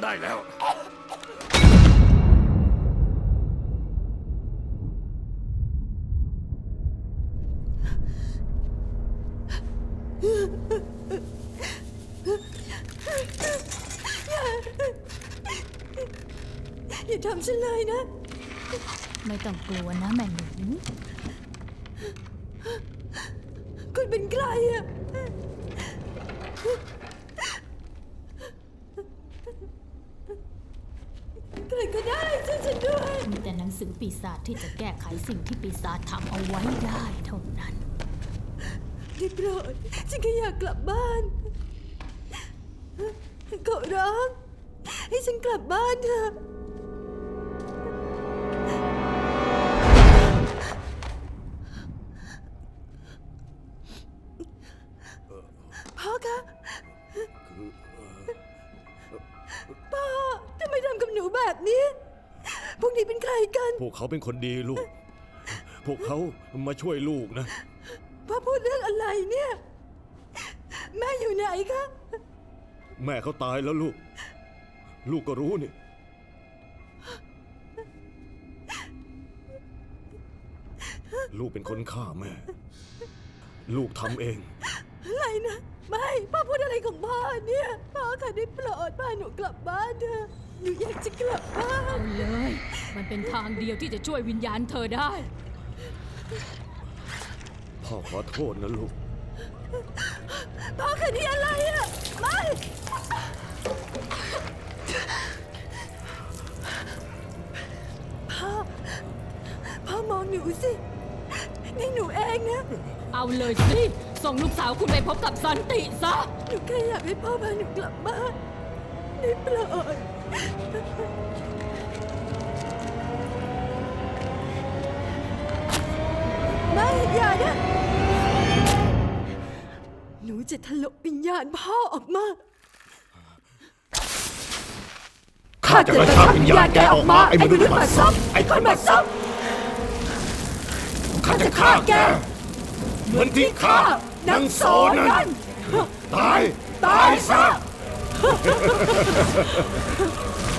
อย่าทำฉันเลยนะ ไม่ต้องกลัวนะแม่หนูคุณเป็นใครอะใครก็ได้ช่วยฉันด้วย มีแต่หนังสือปีศาจที่จะแก้ไขสิ่งที่ปีศาจทำเอาไว้ได้เท่านั้น ได้โปรดฉันแค่อยากกลับบ้านขอร้องให้ฉันกลับบ้านเถอะ พ่อคะพ่อทำไมทำกับหนูแบบนี้ พวกนี้เป็นใครกัน พวกเขาเป็นคนดีลูก พวกเขามาช่วยลูกนะ พ่อพูดเรื่องอะไรเนี่ย แม่อยู่ไหนคะ แม่เขาตายแล้วลูก ลูกก็รู้นี่ ลูกเป็นคนฆ่าแม่ ลูกทำเอง อะไรนะ ไม่ พ่อพูดอะไรของพ่อเนี่ย พ่อค่ะได้โปรดพาหนูกลับบ้านเถอะ หนูอยากจะกลับบ้าน เอาเลย มันเป็นทางเดียวที่จะช่วยวิญญาณเธอได้ พ่อขอโทษนะลูก พ่อค่ะนี่อะไรอะไม่ พ่อ พ่อมองหนูสิ นี่หนูเองนะ เอาเลยสิ ส่งลูกสาวคุณไปพบกับสันติซะ หนูแค่อยากให้พ่อพาหนูกลับบ้านได้โปรด ไม่อย่านะหนูจะถลกวิญญาณพ่อออกมาข้าจะกระชากวิญญาณแกออกมาไอ้มนุษย์บัดซบไอ้คนบัดซบข้าจะฆ่าแก เหมือนที่ข้านางโสนั้นตาย ตายซะพ่อรักลูกนะ ハハハハ!